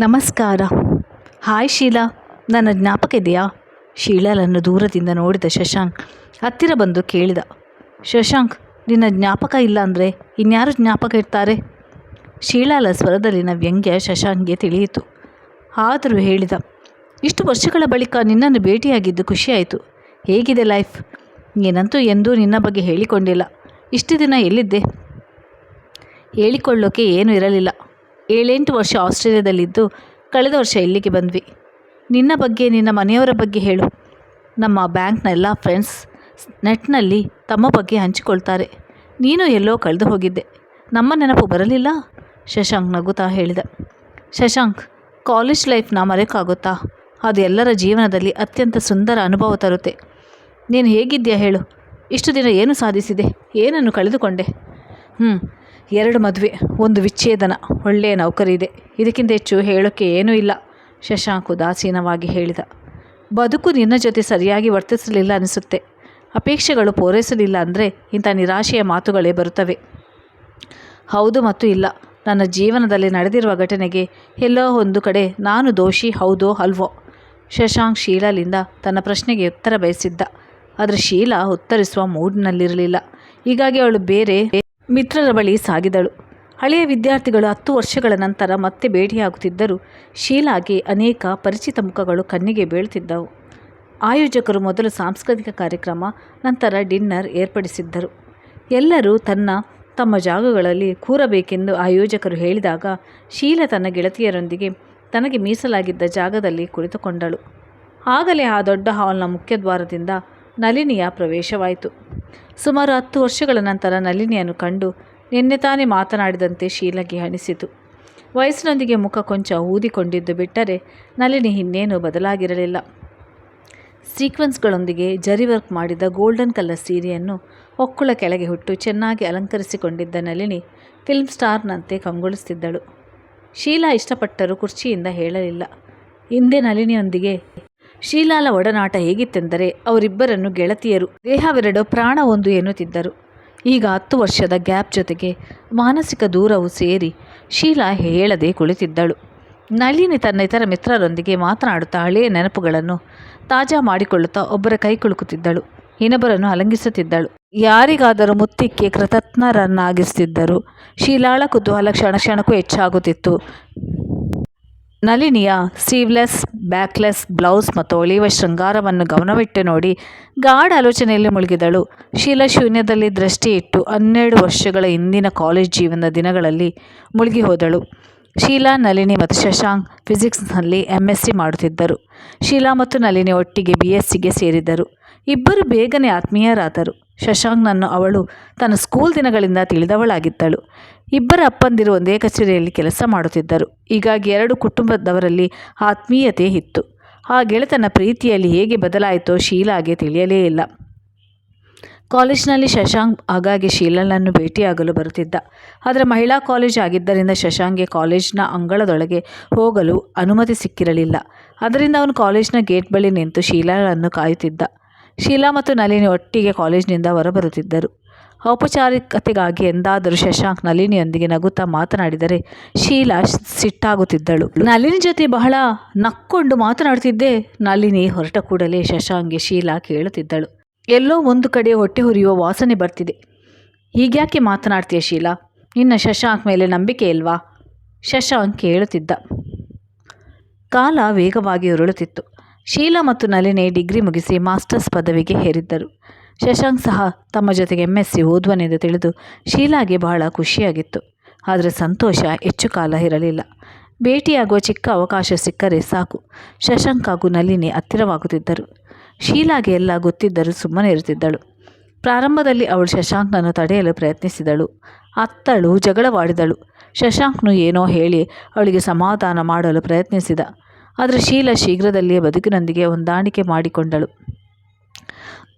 ನಮಸ್ಕಾರ. ಹಾಯ್ ಶೀಲಾ. ನನ್ನ ಜ್ಞಾಪಕ ಇದೆಯಾ? ಶೀಲಾಲನ್ನು ದೂರದಿಂದ ನೋಡಿದ ಶಶಾಂಕ್ ಹತ್ತಿರ ಬಂದು ಕೇಳಿದ. ಶಶಾಂಕ್, ನಿನ್ನ ಜ್ಞಾಪಕ ಇಲ್ಲ ಅಂದರೆ ಇನ್ಯಾರು ಜ್ಞಾಪಕ ಇರ್ತಾರೆ ಶೀಲಾಳ ಸ್ವರದಲ್ಲಿನ ವ್ಯಂಗ್ಯ ಶಶಾಂಕ್ಗೆ ತಿಳಿಯಿತು. ಆದರೂ ಹೇಳಿದ, ಇಷ್ಟು ವರ್ಷಗಳ ಬಳಿಕ ನಿನ್ನನ್ನು ಭೇಟಿಯಾಗಿದ್ದು ಖುಷಿಯಾಯಿತು. ಹೇಗಿದೆ ಲೈಫ್? ನೀನಂತೂ ಎಂದೂ ನಿನ್ನ ಬಗ್ಗೆ ಹೇಳಿಕೊಂಡಿಲ್ಲ. ಇಷ್ಟು ದಿನ ಎಲ್ಲಿದ್ದೆ? ಹೇಳಿಕೊಳ್ಳೋಕೆ ಏನೂ ಇರಲಿಲ್ಲ. ಏಳೆಂಟು ವರ್ಷ ಆಸ್ಟ್ರೇಲಿಯಾದಲ್ಲಿದ್ದು ಕಳೆದ ವರ್ಷ ಇಲ್ಲಿಗೆ ಬಂದ್ವಿ. ನಿನ್ನ ಬಗ್ಗೆ, ನಿನ್ನ ಮನೆಯವರ ಬಗ್ಗೆ ಹೇಳು. ನಮ್ಮ ಬ್ಯಾಂಕ್ನ ಎಲ್ಲ ಫ್ರೆಂಡ್ಸ್, ನೆಟ್ನಲ್ಲಿ ತಮ್ಮ ಬಗ್ಗೆ ಹಂಚಿಕೊಳ್ತಾರೆ. ನೀನು ಎಲ್ಲೋ ಕಳೆದು ಹೋಗಿದ್ದೆ. ನಮ್ಮ ನೆನಪು ಬರಲಿಲ್ಲ? ಶಶಾಂಕ್ ನಗುತ್ತಾ ಹೇಳಿದ. ಶಶಾಂಕ್, ಕಾಲೇಜ್ ಲೈಫ್ನ ಮರೆಯೋಕ್ಕಾಗುತ್ತಾ ಅದು ಎಲ್ಲರ ಜೀವನದಲ್ಲಿ ಅತ್ಯಂತ ಸುಂದರ ಅನುಭವ ತರುತ್ತೆ. ನೀನು ಹೇಗಿದ್ದೀಯಾ ಹೇಳು. ಇಷ್ಟು ದಿನ ಏನು ಸಾಧಿಸಿದೆ? ಏನನ್ನು ಕಳೆದುಕೊಂಡೆ? ಹ್ಞೂ ಎರಡು ಮದುವೆ, ಒಂದು ವಿಚ್ಛೇದನ ಒಳ್ಳೆಯ ನೌಕರಿ ಇದೆ ಇದಕ್ಕಿಂತ ಹೆಚ್ಚು ಹೇಳೋಕ್ಕೆ ಏನೂ ಇಲ್ಲ, ಶಶಾಂಕ್ ಉದಾಸೀನವಾಗಿ ಹೇಳಿದ. ಬದುಕು ನಿನ್ನ ಜೊತೆ ಸರಿಯಾಗಿ ವರ್ತಿಸಲಿಲ್ಲ ಅನಿಸುತ್ತೆ. ಅಪೇಕ್ಷೆಗಳು ಪೂರೈಸಲಿಲ್ಲ ಅಂದರೆ ಇಂಥ ನಿರಾಶೆಯ ಮಾತುಗಳೇ ಬರುತ್ತವೆ. ಹೌದು ಮತ್ತು ಇಲ್ಲ. ನನ್ನ ಜೀವನದಲ್ಲಿ ನಡೆದಿರುವ ಘಟನೆಗೆ ಎಲ್ಲೋ ಒಂದು ಕಡೆ ನಾನು ದೋಷಿ, ಹೌದೋ ಅಲ್ವೋ? ಶಶಾಂಕ್ ಶೀಲಾಲಿಂದ ತನ್ನ ಪ್ರಶ್ನೆಗೆ ಉತ್ತರ ಬಯಸಿದ್ದ. ಆದರೆ ಶೀಲಾ ಉತ್ತರಿಸುವ ಮೂಡ್ನಲ್ಲಿರಲಿಲ್ಲ ಹೀಗಾಗಿ ಅವಳು ಬೇರೆ ಮಿತ್ರರ ಬಳಿ ಸಾಗಿದಳು. ಹಳೆಯ ವಿದ್ಯಾರ್ಥಿಗಳು ಹತ್ತು ವರ್ಷಗಳ ನಂತರ ಮತ್ತೆ ಭೇಟಿಯಾಗುತ್ತಿದ್ದರೂ ಶೀಲಾಗೆ ಅನೇಕ ಪರಿಚಿತ ಮುಖಗಳು ಕಣ್ಣಿಗೆ ಬೀಳುತ್ತಿದ್ದವು. ಆಯೋಜಕರು ಮೊದಲು ಸಾಂಸ್ಕೃತಿಕ ಕಾರ್ಯಕ್ರಮ, ನಂತರ ಡಿನ್ನರ್ ಏರ್ಪಡಿಸಿದ್ದರು. ಎಲ್ಲರೂ ತನ್ನ, ತಮ್ಮ ಜಾಗಗಳಲ್ಲಿ ಕೂರಬೇಕೆಂದು ಆಯೋಜಕರು ಹೇಳಿದಾಗ ಶೀಲ ತನ್ನ ಗೆಳತಿಯರೊಂದಿಗೆ ತನಗೆ ಮೀಸಲಾಗಿದ್ದ ಜಾಗದಲ್ಲಿ ಕುಳಿತುಕೊಂಡಳು. ಆಗಲೇ ಆ ದೊಡ್ಡ ಹಾಲ್ನ ಮುಖ್ಯದ್ವಾರದಿಂದ ನಳಿನಿಯ ಪ್ರವೇಶವಾಯಿತು. ಸುಮಾರು ಹತ್ತು ವರ್ಷಗಳ ನಂತರ ನಲಿನಿಯನ್ನು ಕಂಡು ನಿನ್ನೆ ತಾನೇ ಮಾತನಾಡಿದಂತೆ ಶೀಲಗೆ ಅನಿಸಿತು. ವಯಸ್ಸಿನೊಂದಿಗೆ ಮುಖ ಕೊಂಚ ಊದಿಕೊಂಡಿದ್ದು ಬಿಟ್ಟರೆ ನಲಿನಿ ಇನ್ನೇನು ಬದಲಾಗಿರಲಿಲ್ಲ. ಸೀಕ್ವೆನ್ಸ್ಗಳೊಂದಿಗೆ ಜರಿ ವರ್ಕ್ ಮಾಡಿದ ಗೋಲ್ಡನ್ ಕಲರ್ ಸೀರೆಯನ್ನು ಹೊಕ್ಕುಳ ಕೆಳಗೆ ಹುಟ್ಟು ಚೆನ್ನಾಗಿ ಅಲಂಕರಿಸಿಕೊಂಡಿದ್ದ ನಲಿನಿ ಫಿಲ್ಮ್ ಸ್ಟಾರ್ನಂತೆ ಕಂಗೊಳಿಸುತ್ತಿದ್ದಳು ಶೀಲಾ ಇಷ್ಟಪಟ್ಟರೂ ಕುರ್ಚಿಯಿಂದ ಹೇಳಲಿಲ್ಲ. ಹಿಂದೆ ನಳಿನಿಯೊಂದಿಗೆ ಶೀಲಾಳ ಒಡನಾಟ ಹೇಗಿತ್ತೆಂದರೆ ಅವರಿಬ್ಬರನ್ನು ಗೆಳತಿಯರು ದೇಹವೆರಡು ಪ್ರಾಣ ಒಂದು ಎನ್ನುತ್ತಿದ್ದರು. ಈಗ ಹತ್ತು ವರ್ಷದ ಗ್ಯಾಪ್ ಜೊತೆಗೆ ಮಾನಸಿಕ ದೂರವು ಸೇರಿ ಶೀಲಾ ಹೇಳದೆ ಕುಳಿತಿದ್ದಳು. ನಳಿನಿ ತನ್ನ ಇತರ ಮಿತ್ರರೊಂದಿಗೆ ಮಾತನಾಡುತ್ತಾ ಹಳೆಯ ನೆನಪುಗಳನ್ನು ತಾಜಾ ಮಾಡಿಕೊಳ್ಳುತ್ತಾ ಒಬ್ಬರ ಕೈ ಕುಳುಕುತ್ತಿದ್ದಳು ಇನ್ನೊಬ್ಬರನ್ನು ಅಲಂಗಿಸುತ್ತಿದ್ದಳು. ಯಾರಿಗಾದರೂ ಮುತ್ತಿಕ್ಕೆ ಕೃತಜ್ಞರನ್ನಾಗಿಸುತ್ತಿದ್ದರು ಶೀಲಾಳ ಕುತೂಹಲ ಕ್ಷಣ ಕ್ಷಣಕ್ಕೂ ಹೆಚ್ಚಾಗುತ್ತಿತ್ತು. ನಳಿನಿಯ ಸ್ಲೀವ್ಲೆಸ್ ಬ್ಯಾಕ್ಲೆಸ್ ಬ್ಲೌಸ್ ಮತ್ತು ಒಳೆಯುವ ಶೃಂಗಾರವನ್ನು ಗಮನವಿಟ್ಟು ನೋಡಿ ಗಾಢ ಆಲೋಚನೆಯಲ್ಲಿ ಮುಳುಗಿದಳು. ಶೀಲ ಶೂನ್ಯದಲ್ಲಿ ದೃಷ್ಟಿ ಇಟ್ಟು ಹನ್ನೆರಡು ವರ್ಷಗಳ ಹಿಂದಿನ ಕಾಲೇಜ್ ಜೀವನದ ದಿನಗಳಲ್ಲಿ ಮುಳುಗಿ ಹೋದಳು. ಶೀಲಾ ನಲಿನಿ ಮತ್ತು ಶಶಾಂಕ್ ಫಿಸಿಕ್ಸ್ನಲ್ಲಿ ಎಂ ಎಸ್ ಸಿ ಮಾಡುತ್ತಿದ್ದರು. ಶೀಲಾ ಮತ್ತು ನಲಿನಿ ಒಟ್ಟಿಗೆ ಬಿ ಎಸ್ ಸಿಗೆ ಸೇರಿದ್ದರು. ಇಬ್ಬರು ಬೇಗನೆ ಆತ್ಮೀಯರಾದರು. ಶಶಾಂಕ್ನನ್ನು ಅವಳು ತನ್ನ ಸ್ಕೂಲ್ ದಿನಗಳಿಂದ ತಿಳಿದವಳಾಗಿದ್ದಳು. ಇಬ್ಬರ ಅಪ್ಪಂದಿರು ಒಂದೇ ಕಚೇರಿಯಲ್ಲಿ ಕೆಲಸ ಮಾಡುತ್ತಿದ್ದರು. ಹೀಗಾಗಿ ಎರಡು ಕುಟುಂಬದವರಲ್ಲಿ ಆತ್ಮೀಯತೆ ಇತ್ತು. ಆ ಗೆಳೆತನ ಪ್ರೀತಿಯಲ್ಲಿ ಹೇಗೆ ಬದಲಾಯಿತೋ ಶೀಲಾಗೆ ತಿಳಿಯಲೇ ಇಲ್ಲ. ಕಾಲೇಜಿನಲ್ಲಿ ಶಶಾಂಕ್ ಆಗಾಗ್ಗೆ ಶೀಲನನ್ನು ಭೇಟಿಯಾಗಲು ಬರುತ್ತಿದ್ದ. ಆದರೆ ಮಹಿಳಾ ಕಾಲೇಜ್ ಆಗಿದ್ದರಿಂದ ಶಶಾಂಕ್ಗೆ ಕಾಲೇಜಿನ ಅಂಗಳದೊಳಗೆ ಹೋಗಲು ಅನುಮತಿ ಸಿಕ್ಕಿರಲಿಲ್ಲ. ಅದರಿಂದ ಅವನು ಕಾಲೇಜಿನ ಗೇಟ್ ಬಳಿ ನಿಂತು ಶೀಲಾಳನ್ನು ಕಾಯುತ್ತಿದ್ದ. ಶೀಲಾ ಮತ್ತು ನಳಿನಿ ಒಟ್ಟಿಗೆ ಕಾಲೇಜಿನಿಂದ ಹೊರಬರುತ್ತಿದ್ದರು. ಔಪಚಾರಿಕತೆಗಾಗಿ ಎಂದಾದರೂ ಶಶಾಂಕ್ ನಳಿನಿಯೊಂದಿಗೆ ನಗುತ್ತಾ ಮಾತನಾಡಿದರೆ ಶೀಲಾ ಸಿಟ್ಟಾಗುತ್ತಿದ್ದಳು. ನಳಿನಿ ಜೊತೆ ಬಹಳ ನಕ್ಕೊಂಡು ಮಾತನಾಡುತ್ತಿದ್ದೆ. ನಳಿನಿ ಹೊರಟ ಕೂಡಲೇ ಶಶಾಂಕ್ಗೆ ಶೀಲಾ ಕೇಳುತ್ತಿದ್ದಳು. ಎಲ್ಲೋ ಒಂದು ಕಡೆ ಹೊಟ್ಟೆ ಹುರಿಯುವ ವಾಸನೆ ಬರ್ತಿದೆ. ಹೀಗ್ಯಾಕೆ ಮಾತನಾಡ್ತೀಯ ಶೀಲಾ? ನಿನ್ನ ಶಶಾಂಕ್ ಮೇಲೆ ನಂಬಿಕೆ ಇಲ್ವಾ? ಶಶಾಂಕ್ ಕೇಳುತ್ತಿದ್ದ. ಕಾಲ ವೇಗವಾಗಿ ಉರುಳುತ್ತಿತ್ತು. ಶೀಲಾ ಮತ್ತು ನಲಿನಿ ಡಿಗ್ರಿ ಮುಗಿಸಿ ಮಾಸ್ಟರ್ಸ್ ಪದವಿಗೆ ಹೇರಿದ್ದರು ಶಶಾಂಕ್ ಸಹ ತಮ್ಮ ಜೊತೆಗೆ ಎಂ ಎಸ್ ಸಿ ಓದುವನೆಂದು ತಿಳಿದು ಶೀಲಾಗೆ ಬಹಳ ಖುಷಿಯಾಗಿತ್ತು. ಆದರೆ ಸಂತೋಷ ಹೆಚ್ಚು ಕಾಲ ಇರಲಿಲ್ಲ. ಭೇಟಿಯಾಗುವ ಚಿಕ್ಕ ಅವಕಾಶ ಸಿಕ್ಕರೆ ಸಾಕು. ಶಶಾಂಕ್ ಹಾಗೂ ನಲಿನಿ ಹತ್ತಿರವಾಗುತ್ತಿದ್ದರು. ಶೀಲಾಗೆ ಎಲ್ಲ ಗೊತ್ತಿದ್ದರೂ ಸುಮ್ಮನೆ ಇರುತ್ತಿದ್ದಳು. ಪ್ರಾರಂಭದಲ್ಲಿ ಅವಳು ಶಶಾಂಕ್ನನ್ನು ತಡೆಯಲು ಪ್ರಯತ್ನಿಸಿದಳು. ಅತ್ತಳು, ಜಗಳವಾಡಿದಳು. ಶಶಾಂಕ್ನು ಏನೋ ಹೇಳಿ ಅವಳಿಗೆ ಸಮಾಧಾನ ಮಾಡಲು ಪ್ರಯತ್ನಿಸಿದ. ಆದರೆ ಶೀಲ ಶೀಘ್ರದಲ್ಲಿಯೇ ಬದುಕಿನೊಂದಿಗೆ ಹೊಂದಾಣಿಕೆ ಮಾಡಿಕೊಂಡಳು.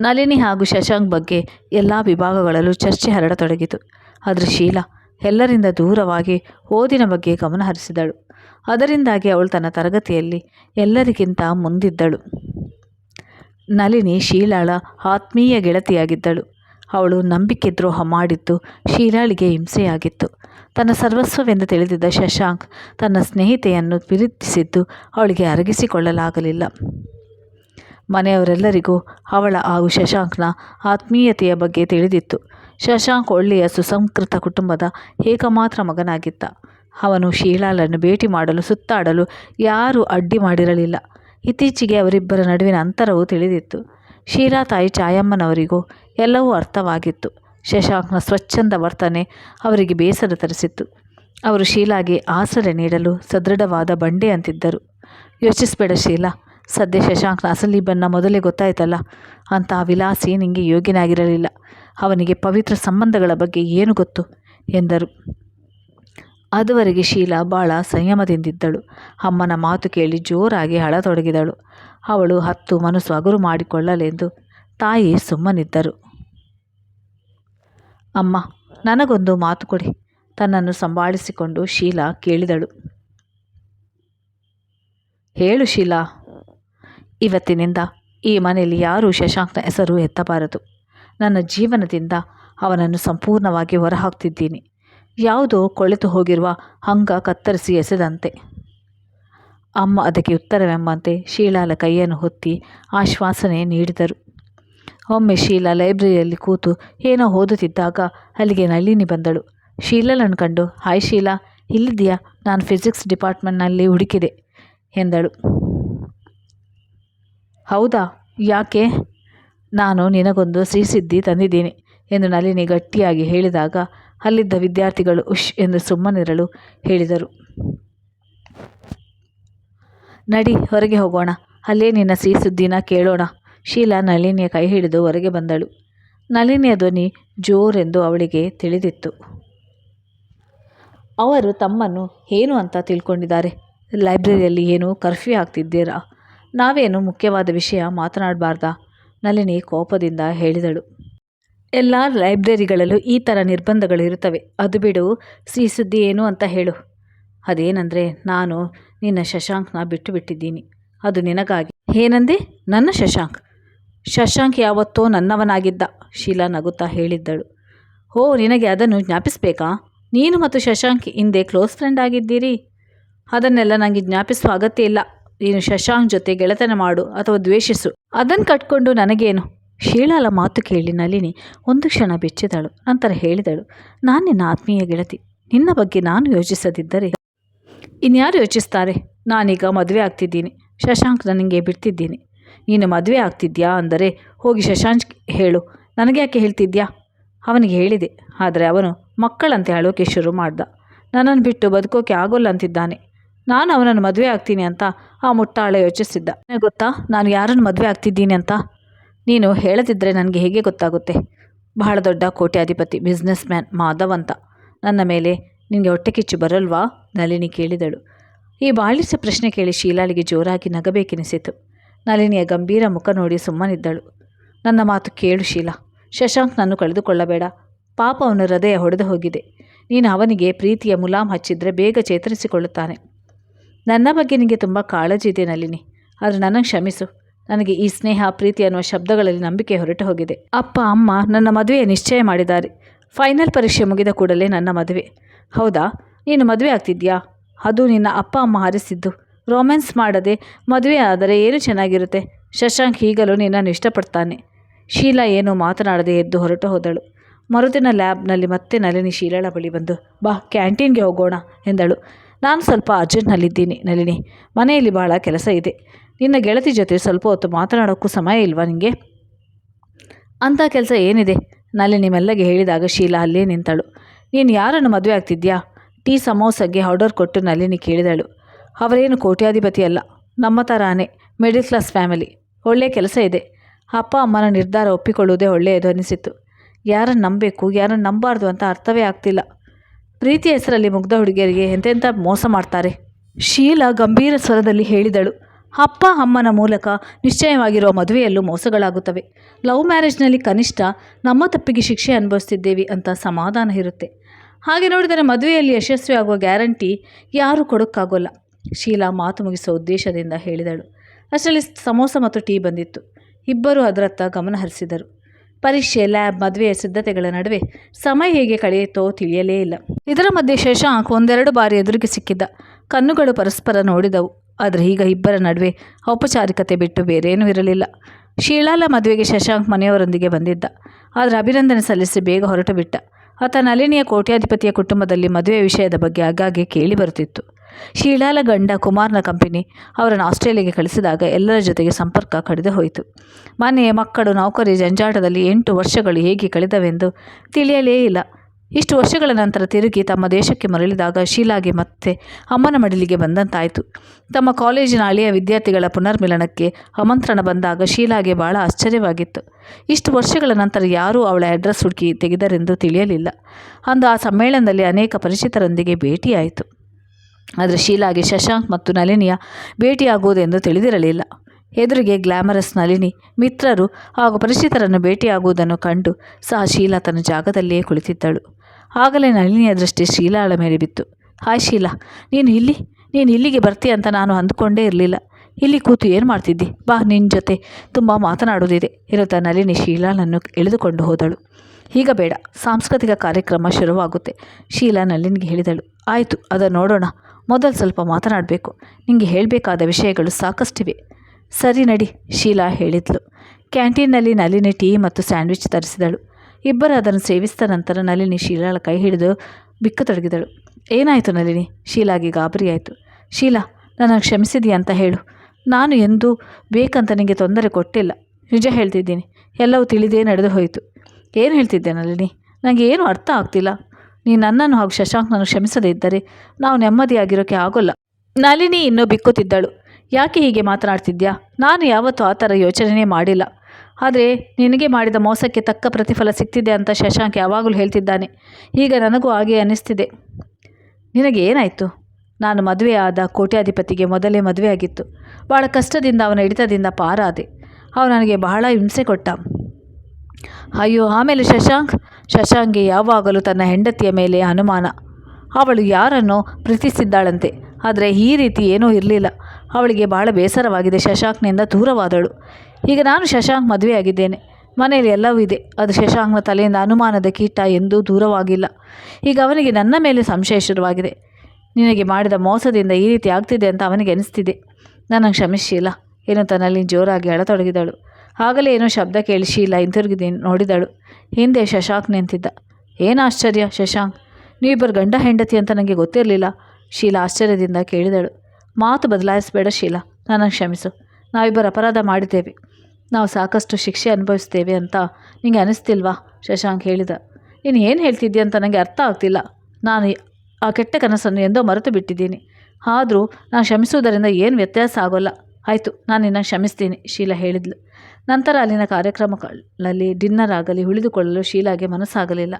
ನಳಿನಿ ಹಾಗೂ ಶಶಾಂಕ್ ಬಗ್ಗೆ ಎಲ್ಲ ವಿಭಾಗಗಳಲ್ಲೂ ಚರ್ಚೆ ಹರಡತೊಡಗಿತು. ಆದರೆ ಶೀಲಾ ಎಲ್ಲರಿಂದ ದೂರವಾಗಿ ಓದಿನ ಬಗ್ಗೆ ಗಮನ ಹರಿಸಿದಳು. ಅದರಿಂದಾಗಿ ಅವಳು ತನ್ನ ತರಗತಿಯಲ್ಲಿ ಎಲ್ಲರಿಗಿಂತ ಮುಂದಿದ್ದಳು. ನಳಿನಿ ಶೀಲಾಳ ಆತ್ಮೀಯ ಗೆಳತಿಯಾಗಿದ್ದಳು. ಅವಳು ನಂಬಿಕೆ ದ್ರೋಹ ಮಾಡಿದ್ದು ಶೀಲಾಳಿಗೆ ಹಿಂಸೆಯಾಗಿತ್ತು. ತನ್ನ ಸರ್ವಸ್ವವೆಂದು ತಿಳಿದಿದ್ದ ಶಶಾಂಕ್ ತನ್ನ ಸ್ನೇಹಿತೆಯನ್ನು ಪ್ರೀತಿಸಿದ್ದು ಅವಳಿಗೆ ಅರಗಿಸಿಕೊಳ್ಳಲಾಗಲಿಲ್ಲ. ಮನೆಯವರೆಲ್ಲರಿಗೂ ಅವಳ ಹಾಗೂ ಶಶಾಂಕ್ನ ಆತ್ಮೀಯತೆಯ ಬಗ್ಗೆ ತಿಳಿದಿತ್ತು. ಶಶಾಂಕ್ ಒಳ್ಳೆಯ ಸುಸಂಸ್ಕೃತ ಕುಟುಂಬದ ಏಕಮಾತ್ರ ಮಗನಾಗಿದ್ದ. ಅವನು ಶೀಲಾಲನ್ನು ಭೇಟಿ ಮಾಡಲು ಸುತ್ತಾಡಲು ಯಾರೂ ಅಡ್ಡಿ ಮಾಡಿರಲಿಲ್ಲ. ಇತ್ತೀಚೆಗೆ ಅವರಿಬ್ಬರ ನಡುವಿನ ಅಂತರವೂ ತಿಳಿದಿತ್ತು. ಶೀಲಾ ತಾಯಿ ಚಾಯಮ್ಮನವರಿಗೂ ಎಲ್ಲವೂ ಅರ್ಥವಾಗಿತ್ತು. ಶಶಾಂಕ್ನ ಸ್ವಚ್ಛಂದ ವರ್ತನೆ ಅವರಿಗೆ ಬೇಸರ ತರಿಸಿತ್ತು. ಅವರು ಶೀಲಾಗೆ ಆಸರೆ ನೀಡಲು ಸದೃಢವಾದ ಬಂಡೆ ಅಂತಿದ್ದರು. ಯೋಚಿಸಬೇಡ ಶೀಲಾ, ಸದ್ಯ ಶಶಾಂಕ್ನ ಅಸಲಿ ಬಣ್ಣ ಮೊದಲೇ ಗೊತ್ತಾಯ್ತಲ್ಲ, ಅಂತ ವಿಲಾಸಿ ನಿಮಗೆ ಯೋಗ್ಯನಾಗಿರಲಿಲ್ಲ. ಅವನಿಗೆ ಪವಿತ್ರ ಸಂಬಂಧಗಳ ಬಗ್ಗೆ ಏನು ಗೊತ್ತು? ಎಂದರು. ಅದುವರೆಗೆ ಶೀಲಾ ಭಾಳ ಸಂಯಮದಿಂದಿದ್ದಳು. ಅಮ್ಮನ ಮಾತು ಕೇಳಿ ಜೋರಾಗಿ ಅಳತೊಡಗಿದಳು. ಅವಳು ಹತ್ತು ಮನಸ್ಸು ಅಗುರು ಮಾಡಿಕೊಳ್ಳಲೆಂದು ತಾಯಿ ಸುಮ್ಮನಿದ್ದರು. ಅಮ್ಮ, ನನಗೊಂದು ಮಾತು ಕೊಡಿ. ತನ್ನನ್ನು ಸಂಭಾಳಿಸಿಕೊಂಡು ಶೀಲಾ ಕೇಳಿದಳು. ಹೇಳು ಶೀಲಾ, ಇವತ್ತಿನಿಂದ ಈ ಮನೆಯಲ್ಲಿ ಯಾರೂ ಶಶಾಂಕ್ನ ಹೆಸರು ಎತ್ತಬಾರದು. ನನ್ನ ಜೀವನದಿಂದ ಅವನನ್ನು ಸಂಪೂರ್ಣವಾಗಿ ಹೊರಹಾಕ್ತಿದ್ದೀನಿ. ಯಾವುದೋ ಕೊಳೆತು ಹೋಗಿರುವ ಹಂಗ ಕತ್ತರಿಸಿ ಎಸೆದಂತೆ. ಅಮ್ಮ ಅದಕ್ಕೆ ಉತ್ತರವೆಂಬಂತೆ ಶೀಲಾಳ ಕೈಯನ್ನು ಹೊತ್ತಿ ಆಶ್ವಾಸನೆ ನೀಡಿದರು. ಒಮ್ಮೆ ಶೀಲಾ ಲೈಬ್ರರಿಯಲ್ಲಿ ಕೂತು ಏನೋ ಓದುತ್ತಿದ್ದಾಗ ಅಲ್ಲಿಗೆ ನಳಿನಿ ಬಂದಳು. ಶೀಲಳನ್ನು ಕಂಡು, ಹಾಯ್ ಶೀಲಾ, ಇಲ್ಲಿದ್ದೀಯಾ? ನಾನು ಫಿಸಿಕ್ಸ್ ಡಿಪಾರ್ಟ್ಮೆಂಟ್ನಲ್ಲಿ ಹುಡುಕಿದೆ, ಎಂದಳು. ಹೌದಾ? ಯಾಕೆ? ನಾನು ನಿನಗೊಂದು ಸಿಹಿಸಿದ್ದಿ ತಂದಿದ್ದೀನಿ, ಎಂದು ನಳಿನಿ ಗಟ್ಟಿಯಾಗಿ ಹೇಳಿದಾಗ ಅಲ್ಲಿದ್ದ ವಿದ್ಯಾರ್ಥಿಗಳು ಉಶ್ ಎಂದು ಸುಮ್ಮನಿರಲು ಹೇಳಿದರು. ನಡಿ, ಹೊರಗೆ ಹೋಗೋಣ. ಅಲ್ಲೇ ನಿನ್ನ ಸಿಹಿ ಸುದ್ದಿನ ಕೇಳೋಣ ಶೀಲಾ ನಳಿನಿಯ ಕೈ ಹಿಡಿದು ಹೊರಗೆ ಬಂದಳು. ನಳಿನಿಯ ಧ್ವನಿ ಜೋರೆಂದು ಅವಳಿಗೆ ತಿಳಿದಿತ್ತು. ಅವರು ತಮ್ಮನ್ನು ಏನು ಅಂತ ತಿಳ್ಕೊಂಡಿದ್ದಾರೆ? ಲೈಬ್ರರಿಯಲ್ಲಿ ಏನು ಕರ್ಫ್ಯೂ ಆಗ್ತಿದ್ದೀರಾ? ನಾವೇನು ಮುಖ್ಯವಾದ ವಿಷಯ ಮಾತನಾಡಬಾರ್ದಾ? ನಳಿನಿ ಕೋಪದಿಂದ ಹೇಳಿದಳು. ಎಲ್ಲ ಲೈಬ್ರರಿಗಳಲ್ಲೂ ಈ ಥರ ನಿರ್ಬಂಧಗಳು ಇರುತ್ತವೆ. ಅದು ಬಿಡು ಸಿಹಿ ಸುದ್ದಿ ಏನು ಅಂತ ಹೇಳು. ಅದೇನಂದರೆ, ನಾನು ನಿನ್ನ ಶಶಾಂಕ್ನ ಬಿಟ್ಟು ಬಿಟ್ಟಿದ್ದೀನಿ. ಅದು ನಿನಗಾಗಿ. ಏನಂದೆ? ನನ್ನ ಶಶಾಂಕ್. ಶಶಾಂಕ್ ಯಾವತ್ತೋ ನನ್ನವನಾಗಿದ್ದ, ಶೀಲಾ ನಗುತ್ತಾ ಹೇಳಿದ್ದಳು. ಓ ನಿನಗೆ ಅದನ್ನು ಜ್ಞಾಪಿಸಬೇಕಾ? ನೀನು ಮತ್ತು ಶಶಾಂಕ್ ಹಿಂದೆ ಕ್ಲೋಸ್ ಫ್ರೆಂಡ್ ಆಗಿದ್ದೀರಿ. ಅದನ್ನೆಲ್ಲ ನನಗೆ ಜ್ಞಾಪಿಸುವ ಅಗತ್ಯ ಇಲ್ಲ. ನೀನು ಶಶಾಂಕ್ ಜೊತೆ ಗೆಳೆತನ ಮಾಡು ಅಥವಾ ದ್ವೇಷಿಸು. ಅದನ್ನು ಕಟ್ಕೊಂಡು ನನಗೇನು? ಶೀಲಾಳ ಮಾತು ಕೇಳಿ ನಳಿನಿ ಒಂದು ಕ್ಷಣ ಬೆಚ್ಚಿದಳು. ನಂತರ ಹೇಳಿದಳು, ನಾನು ನಿನ್ನ ಆತ್ಮೀಯ ಗೆಳತಿ. ನಿನ್ನ ಬಗ್ಗೆ ನಾನು ಯೋಚಿಸದಿದ್ದರೆ? ಇನ್ಯಾರು ಯೋಚಿಸ್ತಾರೆ? ನಾನೀಗ ಮದುವೆ ಆಗ್ತಿದ್ದೀನಿ. ಶಶಾಂಕ್ ನನಗೆ ಬಿಡ್ತಿದ್ದೀನಿ. ನೀನು ಮದುವೆ ಆಗ್ತಿದ್ಯಾ ಅಂದರೆ, ಹೋಗಿ ಶಶಾಂಕ್ ಹೇಳು. ನನಗೆ ಯಾಕೆ ಹೇಳ್ತಿದ್ಯಾ? ಅವನಿಗೆ ಹೇಳಿದೆ. ಆದರೆ ಅವನು ಮಕ್ಕಳಂತೆ ಹೇಳೋಕೆ ಶುರು ಮಾಡ್ದ. ನನ್ನನ್ನು ಬಿಟ್ಟು ಬದುಕೋಕೆ ಆಗೋಲ್ಲ ಅಂತಿದ್ದಾನೆ. ನಾನು ಅವನನ್ನು ಮದುವೆ ಆಗ್ತೀನಿ ಅಂತ ಆ ಮುಟ್ಟಾಳೆ ಯೋಚಿಸಿದ್ದ. ಗೊತ್ತಾ? ನಾನು ಯಾರನ್ನು ಮದುವೆ ಆಗ್ತಿದ್ದೀನಿ ಅಂತ? ನೀನು ಹೇಳದಿದ್ದರೆ ನನಗೆ ಹೇಗೆ ಗೊತ್ತಾಗುತ್ತೆ? ಬಹಳ ದೊಡ್ಡ ಕೋಟ್ಯಾಧಿಪತಿ ಬಿಸ್ನೆಸ್ ಮ್ಯಾನ್ ಮಾಧವ್ ಅಂತ ನನ್ನ ಮೇಲೆ ನಿನಗೆ ಹೊಟ್ಟೆ ಕಿಚ್ಚು ಬರಲ್ವಾ? ನಳಿನಿ ಕೇಳಿದಳು. ಈ ಬಾಳಿಸ ಪ್ರಶ್ನೆ ಕೇಳಿ ಶೀಲಾಳಿಗೆ ಜೋರಾಗಿ ನಗಬೇಕೆನಿಸಿತು. ನಳಿನಿಯ ಗಂಭೀರ ಮುಖ ನೋಡಿ ಸುಮ್ಮನಿದ್ದಳು. ನನ್ನ ಮಾತು ಕೇಳು ಶೀಲಾ. ಶಶಾಂಕ್ ನಾನು ಕಳೆದುಕೊಳ್ಳಬೇಡ. ಪಾಪ ಅವನ ಹೃದಯ ಹೊಡೆದು ಹೋಗಿದೆ. ನೀನು ಅವನಿಗೆ ಪ್ರೀತಿಯ ಮುಲಾಮ್ ಹಚ್ಚಿದ್ರೆ ಬೇಗ ಚೇತರಿಸಿಕೊಳ್ಳುತ್ತಾನೆ. ನನ್ನ ಬಗ್ಗೆ ನಿನಗೆ ತುಂಬ ಕಾಳಜಿ ಇದೆ ನಳಿನಿ. ಆದರೆ ನನಗೆ ಕ್ಷಮಿಸು. ನನಗೆ ಈ ಸ್ನೇಹ, ಪ್ರೀತಿ ಅನ್ನುವ ಶಬ್ದಗಳಲ್ಲಿ ನಂಬಿಕೆ ಹೊರಟು ಹೋಗಿದೆ. ಅಪ್ಪ, ಅಮ್ಮ ನನ್ನ ಮದುವೆಯ ನಿಶ್ಚಯ ಮಾಡಿದ್ದಾರೆ. ಫೈನಲ್ ಪರೀಕ್ಷೆ ಮುಗಿದ ಕೂಡಲೇ ನನ್ನ ಮದುವೆ. ಹೌದಾ? ನೀನು ಮದುವೆ ಆಗ್ತಿದ್ಯಾ? ಅದು ನಿನ್ನ ಅಪ್ಪ, ಅಮ್ಮ ಹಾರಿಸಿದ್ದು. ರೊಮ್ಯಾನ್ಸ್ ಮಾಡದೆ ಮದುವೆ ಆದರೆ ಏನು ಚೆನ್ನಾಗಿರುತ್ತೆ? ಶಶಾಂಕ್ ಈಗಲೂ ನಿನ್ನನ್ನು ಇಷ್ಟಪಡ್ತಾನೆ. ಶೀಲಾ ಏನು ಮಾತನಾಡದೆ ಎದ್ದು ಹೊರಟು ಹೋದಳು. ಮರುದಿನ ಲ್ಯಾಬ್ನಲ್ಲಿ ಮತ್ತೆ ನಳಿನಿ ಶೀಲಾಳ ಬಳಿ ಬಂದು, ಬಾ, ಕ್ಯಾಂಟೀನ್ಗೆ ಹೋಗೋಣ ಎಂದಳು. ನಾನು ಸ್ವಲ್ಪ ಅರ್ಜೆಂಟ್ನಲ್ಲಿದ್ದೀನಿ ನಳಿನಿ. ಮನೆಯಲ್ಲಿ ಭಾಳ ಕೆಲಸ ಇದೆ. ನಿನ್ನ ಗೆಳತಿ ಜೊತೆ ಸ್ವಲ್ಪ ಹೊತ್ತು ಮಾತನಾಡೋಕ್ಕೂ ಸಮಯ ಇಲ್ವಾ ನಿನಗೆ ಅಂಥ ಕೆಲಸ ಏನಿದೆ? ನಳಿನಿ ಮೆಲ್ಲಗೆ ಹೇಳಿದಾಗ ಶೀಲಾ ಅಲ್ಲೇ ನಿಂತಳು. ನೀನು ಯಾರನ್ನು ಮದುವೆ ಆಗ್ತಿದ್ಯಾ ಟೀ ಸಮೋಸಗೆ ಆರ್ಡರ್ ಕೊಟ್ಟು ನಳಿನಿ ಕೇಳಿದಳು. ಅವರೇನು ಕೋಟ್ಯಾಧಿಪತಿ ಅಲ್ಲ. ನಮ್ಮ ಥರಾನೇ ಮಿಡಿಲ್ ಕ್ಲಾಸ್ ಫ್ಯಾಮಿಲಿ. ಒಳ್ಳೆಯ ಕೆಲಸ ಇದೆ. ಅಪ್ಪ, ಅಮ್ಮನ ನಿರ್ಧಾರ ಒಪ್ಪಿಕೊಳ್ಳುವುದೇ ಒಳ್ಳೆಯದು ಅನಿಸಿತು ಯಾರನ್ನು ನಂಬಬೇಕು, ಯಾರನ್ನು ನಂಬಾರ್ದು ಅಂತ ಅರ್ಥವೇ ಆಗ್ತಿಲ್ಲ. ಪ್ರೀತಿ ಹೆಸರಲ್ಲಿ ಮುಗ್ಧ ಹುಡುಗಿಯರಿಗೆ ಎಂತೆಂಥ ಮೋಸ ಮಾಡ್ತಾರೆ. ಶೀಲಾ ಗಂಭೀರ ಸ್ವರದಲ್ಲಿ ಹೇಳಿದಳು, ಅಪ್ಪ, ಅಮ್ಮನ ಮೂಲಕ ನಿಶ್ಚಯವಾಗಿರುವ ಮದುವೆಯಲ್ಲೂ ಮೋಸಗಳಾಗುತ್ತವೆ. ಲವ್ ಮ್ಯಾರೇಜ್ನಲ್ಲಿ ಕನಿಷ್ಠ ನಮ್ಮ ತಪ್ಪಿಗೆ ಶಿಕ್ಷೆ ಅನುಭವಿಸ್ತಿದ್ದೇವೆ ಅಂತ ಸಮಾಧಾನ ಇರುತ್ತೆ. ಹಾಗೆ ನೋಡಿದರೆ ಮದುವೆಯಲ್ಲಿ ಯಶಸ್ವಿ ಆಗುವ ಗ್ಯಾರಂಟಿ ಯಾರೂ ಕೊಡೋಕ್ಕಾಗೋಲ್ಲ. ಶೀಲಾ ಮಾತು ಮುಗಿಸುವ ಉದ್ದೇಶದಿಂದ ಹೇಳಿದಳು. ಅಷ್ಟರಲ್ಲಿ ಸಮೋಸ ಮತ್ತು ಟೀ ಬಂದಿತ್ತು. ಇಬ್ಬರು ಅದರತ್ತ ಗಮನ ಹರಿಸಿದರು. ಪರೀಕ್ಷೆ, ಲ್ಯಾಬ್ ಮದುವೆಯ ಸಿದ್ಧತೆಗಳ ನಡುವೆ ಸಮಯ ಹೇಗೆ ಕಳೆಯುತ್ತೋ ತಿಳಿಯಲೇ ಇಲ್ಲ. ಇದರ ಮಧ್ಯೆ ಶಶಾಂಕ್ ಒಂದೆರಡು ಬಾರಿ ಎದುರಿಗೆ ಸಿಕ್ಕಿದ್ದ. ಕಣ್ಣುಗಳು ಪರಸ್ಪರ ನೋಡಿದವು. ಆದರೆ ಈಗ ಇಬ್ಬರ ನಡುವೆ ಔಪಚಾರಿಕತೆ ಬಿಟ್ಟು ಬೇರೇನೂ ಇರಲಿಲ್ಲ. ಶೀಲಾಲ ಮದುವೆಗೆ ಶಶಾಂಕ್ ಮನೆಯವರೊಂದಿಗೆ ಬಂದಿದ್ದ. ಆದರೆ ಅಭಿನಂದನೆ ಸಲ್ಲಿಸಿ ಬೇಗ ಹೊರಟು ಬಿಟ್ಟ ಆತ ನಳಿನಿಯ ಕೋಟ್ಯಾಧಿಪತಿಯ ಕುಟುಂಬದಲ್ಲಿ ಮದುವೆ ವಿಷಯದ ಬಗ್ಗೆ ಆಗಾಗ್ಗೆ ಕೇಳಿ ಬರುತ್ತಿತ್ತು. ಶೀಲಾಲ ಗಂಡ ಕುಮಾರ್ನ ಕಂಪನಿ ಅವರನ್ನು ಆಸ್ಟ್ರೇಲಿಯಾಗೆ ಕಳಿಸಿದಾಗ ಎಲ್ಲರ ಜೊತೆಗೆ ಸಂಪರ್ಕ ಕಡಿದು ಹೋಯಿತು. ಮನೆ ಮಕ್ಕಳು ನೌಕರಿ ಜಂಜಾಟದಲ್ಲಿ ಎಂಟು ವರ್ಷಗಳು ಹೇಗೆ ಕಳೆದವೆಂದು ತಿಳಿಯಲೇ ಇಲ್ಲ. ಇಷ್ಟು ವರ್ಷಗಳ ನಂತರ ತಿರುಗಿ ತಮ್ಮ ದೇಶಕ್ಕೆ ಮರಳಿದಾಗ ಶೀಲಾಗೆ ಮತ್ತೆ ಅಮ್ಮನ ಮಡಿಲಿಗೆ ಬಂದಂತಾಯಿತು. ತಮ್ಮ ಕಾಲೇಜಿನ ಹಳೆಯ ವಿದ್ಯಾರ್ಥಿಗಳ ಪುನರ್ಮಿಲನಕ್ಕೆ ಆಮಂತ್ರಣ ಬಂದಾಗ ಶೀಲಾಗೆ ಬಹಳ ಆಶ್ಚರ್ಯವಾಗಿತ್ತು. ಇಷ್ಟು ವರ್ಷಗಳ ನಂತರ ಯಾರೂ ಅವಳ ಅಡ್ರೆಸ್ ಹುಡುಕಿ ತೆಗೆದರೆಂದು ತಿಳಿಯಲಿಲ್ಲ. ಅಂದು ಆ ಸಮ್ಮೇಳನದಲ್ಲಿ ಅನೇಕ ಪರಿಚಿತರೊಂದಿಗೆ ಭೇಟಿಯಾಯಿತು. ಆದರೆ ಶೀಲಾಗೆ ಶಶಾಂಕ್ ಮತ್ತು ನಳಿನಿಯ ಭೇಟಿಯಾಗುವುದೆಂದು ತಿಳಿದಿರಲಿಲ್ಲ. ಎದುರಿಗೆ ಗ್ಲಾಮರಸ್ ನಳಿನಿ ಮಿತ್ರರು ಹಾಗೂ ಪರಿಚಿತರನ್ನು ಭೇಟಿಯಾಗುವುದನ್ನು ಕಂಡು ಸಹ ಶೀಲಾ ತನ್ನ ಜಾಗದಲ್ಲಿಯೇ ಕುಳಿತಿದ್ದಳು. ಆಗಲೇ ನಳಿನಿಯ ದೃಷ್ಟಿ ಶೀಲಾಳ ಮೇಲೆ ಬಿತ್ತು. ಹಾಯ್ ಶೀಲಾ, ನೀನು ಇಲ್ಲಿ? ನೀನು ಇಲ್ಲಿಗೆ ಬರ್ತೀಯ ಅಂತ ನಾನು ಅಂದುಕೊಂಡೇ ಇರಲಿಲ್ಲ. ಇಲ್ಲಿ ಕೂತು ಏನು ಮಾಡ್ತಿದ್ದಿ? ಬಾ ನಿನ್ನ ಜೊತೆ ತುಂಬ ಮಾತನಾಡುವುದಿದೆ ಇರುತ್ತಾ ನಳಿನಿ ಶೀಲಾಳನ್ನು ಎಳೆದುಕೊಂಡು ಹೋದಳು. ಈಗ ಬೇಡ, ಸಾಂಸ್ಕೃತಿಕ ಕಾರ್ಯಕ್ರಮ ಶುರುವಾಗುತ್ತೆ ಶೀಲಾ ನಳಿನಿಗೆ ಹೇಳಿದಳು. ಆಯಿತು, ಅದನ್ನು ನೋಡೋಣ. ಮೊದಲು ಸ್ವಲ್ಪ ಮಾತನಾಡಬೇಕು. ನಿಮಗೆ ಹೇಳಬೇಕಾದ ವಿಷಯಗಳು ಸಾಕಷ್ಟಿವೆ. ಸರಿ ನಡಿ, ಶೀಲಾ ಹೇಳಿದ್ಲು. ಕ್ಯಾಂಟೀನ್ನಲ್ಲಿ ನಲಿನಿ ಟೀ ಮತ್ತು ಸ್ಯಾಂಡ್ವಿಚ್ ತರಿಸಿದಳು. ಇಬ್ಬರು ಅದನ್ನು ಸೇವಿಸಿದ ನಂತರ ನಲಿನಿ ಶೀಲಾಳ ಕೈ ಹಿಡಿದು ಬಿಕ್ಕತೊಡಗಿದಳು ಏನಾಯಿತು ನಲಿನಿ ಶೀಲಾಗೆ ಗಾಬರಿಯಾಯಿತು. ಶೀಲಾ ನನ್ನನ್ನು ಕ್ಷಮಿಸಿದೀಯ ಅಂತ ಹೇಳು. ನಾನು ಎಂದೂ ಬೇಕಂತ ನಿನಗೆ ತೊಂದರೆ ಕೊಟ್ಟಿಲ್ಲ. ನಿಜ ಹೇಳ್ತಿದ್ದೀನಿ. ಎಲ್ಲವೂ ತಿಳಿದೇ ನಡೆದು ಹೋಯಿತು. ಏನು ಹೇಳ್ತಿದ್ದೆ ನಲಿನಿ ನನಗೆ ಏನು ಅರ್ಥ ಆಗ್ತಿಲ್ಲ. ನೀನು ನನ್ನನ್ನು ಹಾಗೂ ಶಶಾಂಕನನ್ನು ಕ್ಷಮಿಸದೇ ಇದ್ದರೆ ನಾವು ನೆಮ್ಮದಿಯಾಗಿರೋಕೆ ಆಗೋಲ್ಲ. ನಳಿನಿ ಇನ್ನೂ ಬಿಕ್ಕುತ್ತಿದ್ದಳು. ಯಾಕೆ ಹೀಗೆ ಮಾತನಾಡ್ತಿದ್ಯಾ? ನಾನು ಯಾವತ್ತೂ ಆ ಥರ ಯೋಚನೆಯೇ ಮಾಡಿಲ್ಲ. ಆದರೆ ನಿನಗೆ ಮಾಡಿದ ಮೋಸಕ್ಕೆ ತಕ್ಕ ಪ್ರತಿಫಲ ಸಿಗ್ತಿದೆ ಅಂತ ಶಶಾಂಕ್ ಯಾವಾಗಲೂ ಹೇಳ್ತಿದ್ದಾನೆ. ಈಗ ನನಗೂ ಹಾಗೆ ಅನ್ನಿಸ್ತಿದೆ. ನಿನಗೆ ಏನಾಯಿತು? ನಾನು ಮದುವೆ ಆದ ಕೋಟ್ಯಾಧಿಪತಿಗೆ ಮೊದಲೇ ಮದುವೆ ಆಗಿತ್ತು ಭಾಳ ಕಷ್ಟದಿಂದ ಅವನ ಹಿಡಿತದಿಂದ ಪಾರಾದೆ. ಅವನು ನನಗೆ ಬಹಳ ಹಿಂಸೆ ಕೊಟ್ಟ. ಅಯ್ಯೋ, ಆಮೇಲೆ ಶಶಾಂಕ್ ಶಶಾಂಕ್ಗೆ ಯಾವಾಗಲೂ ತನ್ನ ಹೆಂಡತಿಯ ಮೇಲೆ ಅನುಮಾನ. ಅವಳು ಯಾರನ್ನೋ ಪ್ರೀತಿಸಿದ್ದಾಳಂತೆ. ಆದರೆ ಈ ರೀತಿ ಏನೂ ಇರಲಿಲ್ಲ. ಅವಳಿಗೆ ಭಾಳ ಬೇಸರವಾಗಿದೆ ಶಶಾಂಕ್ನಿಂದ ದೂರವಾದಳು. ಈಗ ನಾನು ಶಶಾಂಕ್ ಮದುವೆಯಾಗಿದ್ದೇನೆ. ಮನೆಯಲ್ಲಿ ಎಲ್ಲವೂ ಇದೆ. ಅದು ಶಶಾಂಕ್ನ ತಲೆಯಿಂದ ಅನುಮಾನದ ಕೀಟ ಎಂದೂ ದೂರವಾಗಿಲ್ಲ. ಈಗ ಅವನಿಗೆ ನನ್ನ ಮೇಲೆ ಸಂಶಯ ಶುರುವಾಗಿದೆ. ನಿನಗೆ ಮಾಡಿದ ಮೋಸದಿಂದ ಈ ರೀತಿ ಆಗ್ತಿದೆ ಅಂತ ಅವನಿಗೆ ಅನಿಸ್ತಿದೆ. ನನಗೆ ಕ್ಷಮಿಸಿಲ್ಲ ಏನು ತನ್ನಲ್ಲಿ ಜೋರಾಗಿ ಅಳತೊಡಗಿದಳು. ಆಗಲೇ ಏನೋ ಶಬ್ದ ಕೇಳಿ ಇಲ್ಲ ಹಿಂತಿರುಗಿದ್ದೀನಿ ನೋಡಿದಳು. ಹಿಂದೆ ಶಶಾಂಕ್ ನಿಂತಿದ್ದ. ಏನು ಆಶ್ಚರ್ಯ ಶಶಾಂಕ್? ನೀವಿಬ್ಬರು ಗಂಡ ಹೆಂಡತಿ ಅಂತ ನನಗೆ ಗೊತ್ತಿರಲಿಲ್ಲ. ಶೀಲಾ ಆಶ್ಚರ್ಯದಿಂದ ಕೇಳಿದಳು. ಮಾತು ಬದಲಾಯಿಸಬೇಡ ಶೀಲಾ ನಾನು ಕ್ಷಮಿಸು. ನಾವಿಬ್ಬರು ಅಪರಾಧ ಮಾಡಿದ್ದೇವೆ. ನಾವು ಸಾಕಷ್ಟು ಶಿಕ್ಷೆ ಅನುಭವಿಸ್ತೇವೆ ಅಂತ ನಿಮಗೆ ಅನಿಸ್ತಿಲ್ವಾ? ಶಶಾಂಕ್ ಹೇಳಿದ. ನೀನು ಏನು ಹೇಳ್ತಿದ್ದೀಯ ಅಂತ ನನಗೆ ಅರ್ಥ ಆಗ್ತಿಲ್ಲ. ನಾನು ಆ ಕೆಟ್ಟ ಕನಸನ್ನು ಎಂದೋ ಮರೆತು ಬಿಟ್ಟಿದ್ದೀನಿ ಆದರೂ ನಾನು ಕ್ಷಮಿಸುವುದರಿಂದ ಏನು ವ್ಯತ್ಯಾಸ ಆಗೋಲ್ಲ. ಆಯಿತು, ನಾನು ನಿನ್ನ ಕ್ಷಮಿಸ್ತೀನಿ, ಶೀಲಾ ಹೇಳಿದ್ಲು. ನಂತರ ಅಲ್ಲಿನ ಕಾರ್ಯಕ್ರಮಗಳಲ್ಲಿ ಡಿನ್ನರ್ ಆಗಲಿ, ಉಳಿದುಕೊಳ್ಳಲು ಶೀಲಾಗೆ ಮನಸ್ಸಾಗಲಿಲ್ಲ.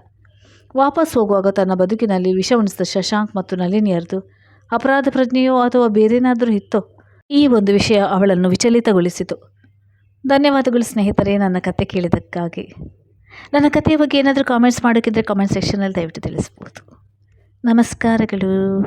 ವಾಪಸ್ ಹೋಗುವಾಗ ತನ್ನ ಬದುಕಿನಲ್ಲಿ ವಿಷ ಉಣಿಸಿದ ಶಶಾಂಕ್ ಮತ್ತು ನಳಿನಿಯರ್ದು ಅಪರಾಧ ಪ್ರಜ್ಞೆಯೋ ಅಥವಾ ಬೇರೇನಾದರೂ ಇತ್ತೋ? ಈ ಒಂದು ವಿಷಯ ಅವಳನ್ನು ವಿಚಲಿತಗೊಳಿಸಿತು. ಧನ್ಯವಾದಗಳು ಸ್ನೇಹಿತರೇ, ನನ್ನ ಕತೆ ಕೇಳಿದ್ದಕ್ಕಾಗಿ. ನನ್ನ ಕಥೆಯ ಬಗ್ಗೆ ಏನಾದರೂ ಕಾಮೆಂಟ್ಸ್ ಮಾಡೋಕ್ಕಿದ್ರೆ ಕಾಮೆಂಟ್ ಸೆಕ್ಷನಲ್ಲಿ ದಯವಿಟ್ಟು ತಿಳಿಸ್ಬೋದು. ನಮಸ್ಕಾರಗಳು.